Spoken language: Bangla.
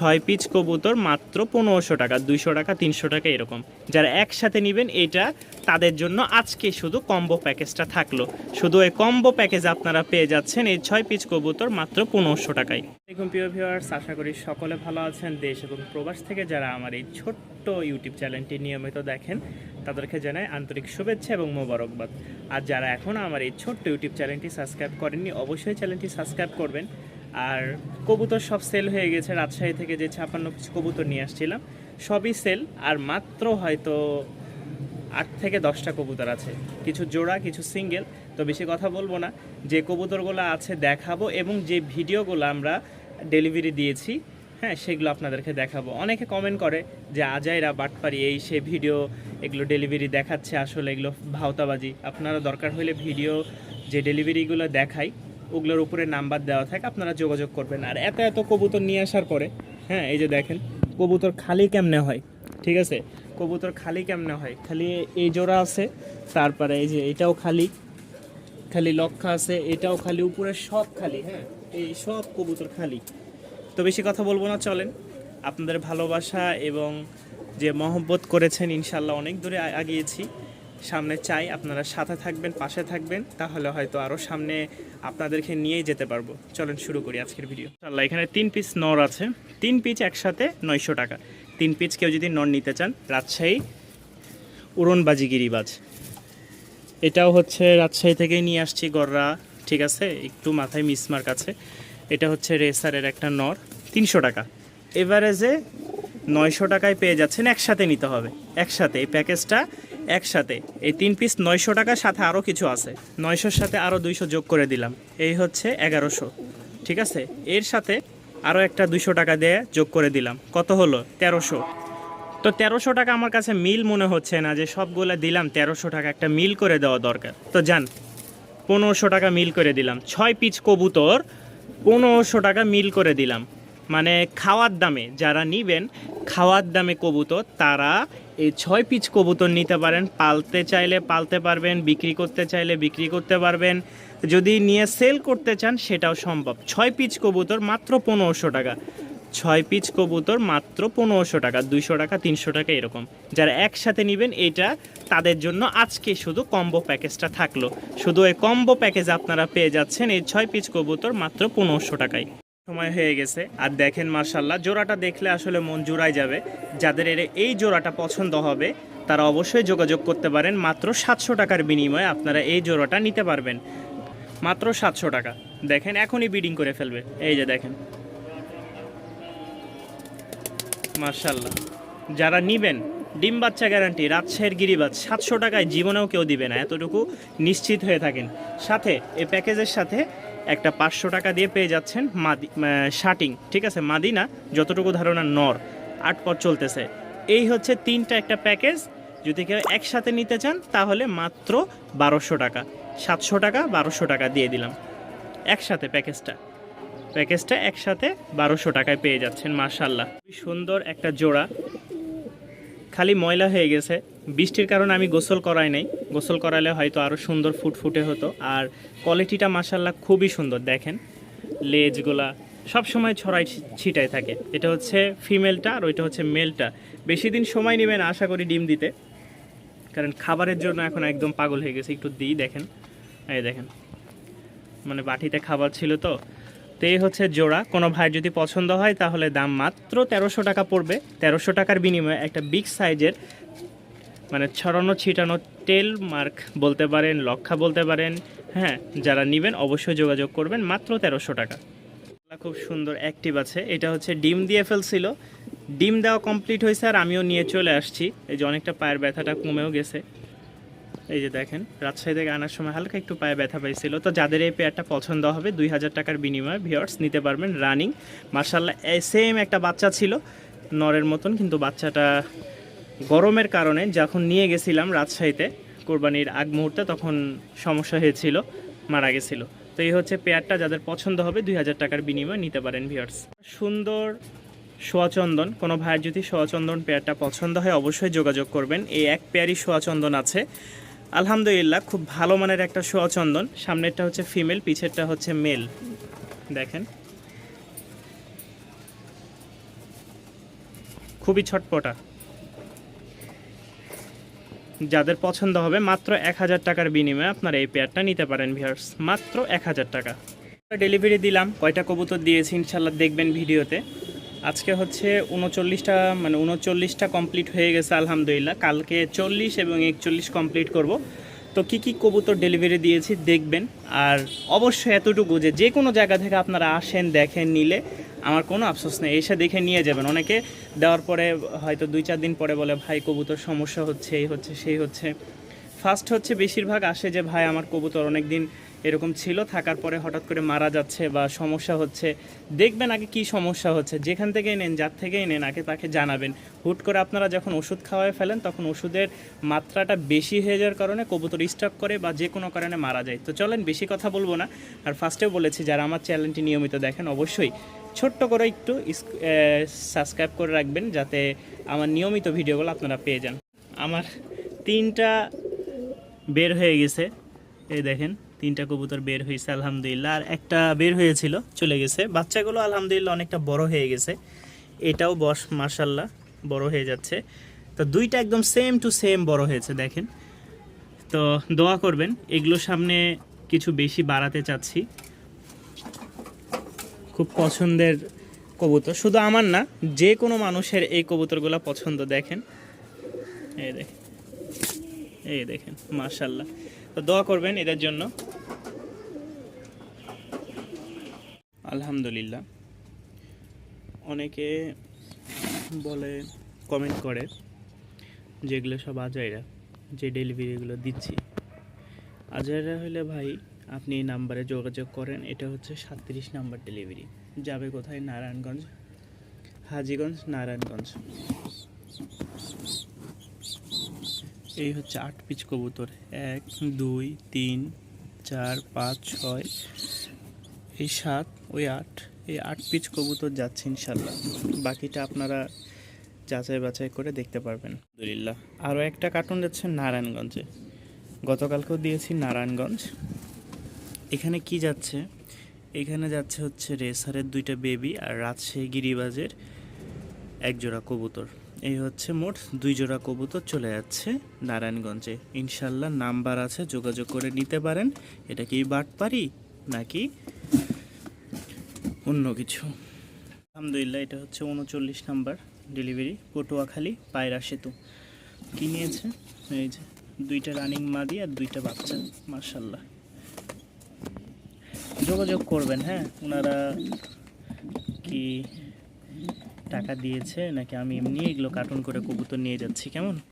ছয় পিচ কবুতর মাত্র পনেরোশো টাকা, দুইশো টাকা, তিনশো টাকা এরকম। যারা একসাথে নেবেন, এটা তাদের জন্য আজকে শুধু কম্বো প্যাকেজটা থাকল। শুধু এই কম্বো প্যাকেজ আপনারা পেয়ে যাচ্ছেন এই ছয় পিচ কবুতর মাত্র পনেরোশো টাকায়। দেখুন প্রিয় ভিউয়ার্স আশা করি সকলে ভালো আছেন দেশ এবং প্রবাস থেকে যারা আমার এই ছোট্ট ইউটিউব চ্যানেলটি নিয়মিত দেখেন, তাদেরকে জানাই আন্তরিক শুভেচ্ছা এবং মোবারকবাদ। আর যারা এখনও আমার এই ছোট্ট ইউটিউব চ্যানেলটি সাবস্ক্রাইব করেননি, অবশ্যই চ্যানেলটি সাবস্ক্রাইব করবেন। আর কবুতর সব সেল হয়ে গেছে রাজশাহী থেকে যে ছাপান্ন পিস কবুতর নিয়ে আসছিলাম। সবই সেল আর মাত্র হয়তো আট থেকে দশটা কবুতর আছে। কিছু জোড়া, কিছু সিঙ্গেল তো বেশি কথা বলব না। যে কবুতরগুলো আছে দেখাবো এবং যে ভিডিওগুলো আমরা ডেলিভারি দিয়েছি হ্যাঁ সেগুলো আপনাদেরকে দেখাবো। অনেকে কমেন্ট করে যে আজাইরা বাটপারি এই সে ভিডিও এগুলো ডেলিভারি দেখাচ্ছে, আসলে এগুলো ভাওতাবাজি। আপনারা দরকার হলে ভিডিও যে ডেলিভারিগুলো দেখাই। ওগুলোর উপরে নাম্বার দেওয়া থাকে, আপনারা যোগাযোগ করবেন। আর এত এত কবুতর নিয়ে আসার পরে হ্যাঁ এই যে দেখেন, কবুতর খালি কেমনে হয়, ঠিক আছে? কবুতর খালি কেমনে হয়? খালি এই জোড়া আছে, তারপরে এই যে এটাও খালি খালি লক্ষা আছে, এটাও খালি, উপরে সব খালি হ্যাঁ এই সব কবুতর খালি। তো বেশি কথা বলব না, চলেন। আপনাদের ভালোবাসা এবং যে মহব্বত করেছেন ইনশাল্লাহ অনেক দূরে আগিয়েছি। সামনে চাই, আপনারা সাথে থাকবেন, পাশে থাকবেন, তাহলে হয়তো আরও সামনে আপনাদেরকে নিয়েই যেতে পারব। চলেন শুরু করি আজকের ভিডিও। ইনশাল্লাহ এখানে তিন পিস নর আছে। তিন পিস একসাথে নয়শো টাকা। তিন পিস কেউ যদি নর নিতে চান, রাজশাহী উড়নবাজি গিরিবাজ এটাও হচ্ছে রাজশাহী থেকে নিয়ে আসছি গররা, ঠিক আছে? একটু মাথায় মিসমার্ক আছে। এটা হচ্ছে রেসারের একটা নর, তিনশো টাকা। এভারেজে নয়শো টাকায় পেয়ে যাচ্ছেন, একসাথে নিতে হবে। একসাথে এই প্যাকেজটা একসাথে। এই তিন পিস নয়শো টাকার সাথে আরও কিছু আছে। নয়শোর সাথে আরও দুইশো যোগ করে দিলাম। এই হচ্ছে এগারোশো। ঠিক আছে? এর সাথে আরও একটা দুইশো টাকা দিয়ে যোগ করে দিলাম। কত হলো? তেরোশো। তো তেরোশো টাকা আমার কাছে মিল মনে হচ্ছে না যে সবগুলো দিলাম, তেরোশো টাকা একটা মিল করে দেওয়া দরকার। তো যান পনেরোশো টাকা মিল করে দিলাম। ছয় পিচ কবুতর, পনেরোশো টাকা মিল করে দিলাম। মানে খাওয়ার দামে যারা নিবেন, খাওয়ার দামে কবুতর, তারা এই ছয় পিচ কবুতর নিতে পারেন। পালতে চাইলে পালতে পারবেন, বিক্রি করতে চাইলে বিক্রি করতে পারবেন। যদি নিয়ে সেল করতে চান, সেটাও সম্ভব। ছয় পিচ কবুতর মাত্র পনেরোশো টাকা। ছয় পিচ কবুতর মাত্র পনেরোশো টাকা, দুইশো টাকা, তিনশো টাকা এরকম। যারা একসাথে নেবেন, এটা তাদের জন্য আজকে শুধু কম্বো প্যাকেজটা থাকল। শুধু এই কম্বো প্যাকেজ আপনারা পেয়ে যাচ্ছেন, এই ছয় পিচ কবুতর মাত্র পনেরোশো টাকায়। সময় হয়ে গেছে। আর দেখেন মার্শাল্লাহ জোড়াটা দেখলে আসলে মন জুড়াই যাবে। যাদের এর- এই জোড়াটা পছন্দ হবে, তারা অবশ্যই যোগাযোগ করতে পারেন। মাত্র সাতশো টাকার বিনিময়ে আপনারা এই জোড়াটা নিতে পারবেন। মাত্র সাতশো টাকা। দেখেন, এখনই বিডিং করে ফেলবে। এই যে দেখেন। মার্শাল্লাহ যারা নিবেন, ডিম বাচ্চা গ্যারান্টি রাজশাহীর গিরিবাজ, সাতশো টাকায় জীবনেও কেউ দিবে না। এতটুকু নিশ্চিত হয়ে থাকেন। সাথে, এই প্যাকেজের সাথে একটা পাঁচশো টাকা দিয়ে পেয়ে যাচ্ছেন মাদি শার্টিং ঠিক আছে? মাদি না যতটুকু ধারণা নর, আট পর চলতেছে। এই হচ্ছে তিনটা একটা প্যাকেজ, যদি কেউ একসাথে নিতে চান, তাহলে মাত্র বারোশো টাকা, সাতশো টাকা, বারোশো টাকা দিয়ে দিলাম। একসাথে প্যাকেজটা। প্যাকেজটা একসাথে বারোশো টাকায় পেয়ে যাচ্ছেন মার্শাল্লাহ খুবই সুন্দর একটা জোড়া। খালি ময়লা হয়ে গেছে। বৃষ্টির কারণে আমি গোসল করাই নাই। গোসল করালে হয়তো আরও সুন্দর ফুটফুটে হতো। আর কোয়ালিটিটা মার্শাল্লাহ খুবই সুন্দর, দেখেন। লেজগুলা সব সময় ছড়াই ছিটায় থাকে। এটা হচ্ছে ফিমেলটা আর ওইটা হচ্ছে মেলটা। বেশি দিন সময় নেবে না আশা করি ডিম দিতে। কারণ খাবারের জন্য এখন একদম পাগল হয়ে গেছে। একটু দিই, দেখেন। এই দেখেন। মানে বাটিতে খাবার ছিল তো। তো এই হচ্ছে জোড়া। কোনো ভাই যদি পছন্দ হয় তাহলে দাম মাত্র তেরোশো টাকা পড়বে। তেরোশো টাকার বিনিময়ে একটা বিগ সাইজের মানে ছড়ানো, ছিটানো টেল মার্ক বলতে পারেন, লক্ষা বলতে পারেন হ্যাঁ যারা নেবেন অবশ্যই যোগাযোগ করবেন, মাত্র তেরোশো টাকা। খুব সুন্দর অ্যাক্টিভ আছে। এটা হচ্ছে ডিম দিয়ে ফেলছিল। ডিম দেওয়া কমপ্লিট হয়েছে আর আমিও নিয়ে চলে আসছি। এই যে অনেকটা পায়ের ব্যথাটা কমেও গেছে। এই যে দেখেন, রাজশাহী থেকে আনার সময় হালকা একটু পায়ে ব্যথা পাইছিল। তো যাদের এই পেয়ারটা পছন্দ হবে, দুই হাজার টাকার বিনিময়ে ভিওর্স নিতে পারবেন রানিং মার্শাল্লাহ সেম একটা বাচ্চা ছিল, নরের মতন, কিন্তু বাচ্চাটা গরমের কারণে যখন নিয়ে গেছিলাম রাজশাহীতে কোরবানির আগ মুহূর্তে, তখন সমস্যা হয়েছিল, মারা গেছিল। তো এই হচ্ছে পেয়ারটা, যাদের পছন্দ হবে দুই হাজার টাকার বিনিময়ে নিতে পারেন ভিওর্স সুন্দর সোয়াচন্দন, কোনো ভাইয়ের যদি সোয়াচন্দন পেয়ারটা পছন্দ হয়, অবশ্যই যোগাযোগ করবেন। এই এক পেয়ারই সোয়াচন্দন আছে। আলহামদুলিল্লাহ, খুব ভালো মানের একটা সোয়াচন্দন। সামনেরটা হচ্ছে ফিমেল, পিছেরটা হচ্ছে মেল। দেখেন। খুবই ছটপটা। যাদের পছন্দ হবে মাত্র এক হাজার টাকার বিনিময়ে আপনারা এই পেয়ারটা নিতে পারেন ভিউয়ার্স মাত্র এক হাজার টাকা। ডেলিভারি দিলাম, কয়টা কবুতর দিয়েছি ইনশাল্লাহ দেখবেন ভিডিওতে। আজকে হচ্ছে উনচল্লিশটা মানে উনচল্লিশটা কমপ্লিট হয়ে গেছে, আলহামদুলিল্লাহ। কালকে চল্লিশ এবং একচল্লিশ কমপ্লিট করব। তো কী কী কবুতর ডেলিভারি দিয়েছি দেখবেন। আর অবশ্যই এতটুকু যে যে কোনো জায়গা থেকে আপনারা আসেন, দেখেন, নিলে আমার কোনো আফসোস নেই, এসে দেখে নিয়ে যাবেন। অনেকে দেওয়ার পরে হয়তো দুই চার দিন পরে বলে, ভাই, কবুতর সমস্যা হচ্ছে, এই হচ্ছে, সেই হচ্ছে। ফার্স্ট হচ্ছে বেশিরভাগ আসে যে, ভাই, আমার কবুতর অনেক দিন এরকম ছিল, থাকার পরে হঠাৎ করে মারা যাচ্ছে বা সমস্যা হচ্ছে। দেখবেন আগে কি সমস্যা হচ্ছে, যেখান থেকেই নেন, যার থেকেই নেন, আগে তাকে জানাবেন। হুট করে আপনারা যখন ওষুধ খাওয়ায় ফেলেন, তখন ওষুধের মাত্রাটা বেশি হয়ে যাওয়ার কারণে কবুতর স্টক করে বা যে কোনো কারণে মারা যায়। তো চলেন, বেশি কথা বলব না। আর ফার্স্টেও বলেছি, যারা আমার চ্যানেলটি নিয়মিত দেখেন, অবশ্যই ছোট্ট করে একটু সাবস্ক্রাইব করে রাখবেন যাতে আমার নিয়মিত ভিডিওগুলো আপনারা পেয়ে যান। আমার তিনটা বের হয়ে গেছে। এই দেখেন, তিনটা কবুতর বের হয়েছে, আলহামদুলিল্লাহ। আর একটা বের হয়েছিল, চলে গেছে। বাচ্চাগুলো আলহামদুলিল্লাহ অনেকটা বড় হয়ে গেছে। এটাও বস মার্শাল্লাহ বড় হয়ে যাচ্ছে। তো দুইটা একদম সেম টু সেম বড় হয়েছে, দেখেন। তো দোয়া করবেন এগুলো সামনে কিছু বেশি বাড়াতে চাচ্ছি। খুব পছন্দের কবুতর। শুধু আমার না, যে কোনো মানুষের এই কবুতরগুলো পছন্দ দেখেন। এই দেখেন। এই দেখেন মার্শাল্লাহ তো দোয়া করবেন এদের জন্য। আলহামদুলিল্লাহ। অনেকে বলে কমেন্ট করে, যেগুলো সব আজাইরা, যে ডেলিভারিগুলো দিচ্ছি। আজাইরা হলে ভাই আপনি এই নাম্বারে যোগাযোগ করেন, এটা হচ্ছে সাতত্রিশ নাম্বার ডেলিভারি যাবে কোথায়? নারায়ণগঞ্জ। হাজিগঞ্জ, নারায়ণগঞ্জ। এই হচ্ছে আট পিচ কবুতর। এক, দুই, তিন, চার, পাঁচ, ছয়, এই সাত, ওই আট, এই আট পিচ কবুতর যাচ্ছে ইনশাল্লাহ বাকিটা আপনারা যাচাই বাছাই করে দেখতে পারবেন। আলহামদুলিল্লাহ। আরও একটা কার্টুন যাচ্ছে নারায়ণগঞ্জে। গতকালকেও দিয়েছি নারায়ণগঞ্জ। এখানে কি যাচ্ছে? এখানে যাচ্ছে হচ্ছে রেসারের দুইটা বেবি আর রাজশাহী গিরিবাজের এক জোড়া কবুতর। এই হচ্ছে মোট দুই জোড়া কবুতর চলে যাচ্ছে নারায়ণগঞ্জে। ইনশাল্লাহ নাম্বার আছে, যোগাযোগ করে নিতে পারেন। এটা কি বাটপারি নাকি অন্য কিছু? আলহামদুলিল্লাহ, এটা হচ্ছে উনচল্লিশ নাম্বার ডেলিভারি, পটুয়াখালী পায়রা সেতু। কি নিয়েছে? এই যে দুইটা রানিং মাদি আর দুইটা বাচ্চা মার্শাল্লাহ যোগাযোগ করবেন হ্যাঁ? ওনারা কি টাকা দিয়েছে নাকি আমি এমনি এগুলো কার্টুন করে কবুতর নিয়ে যাচ্ছি, কেমন?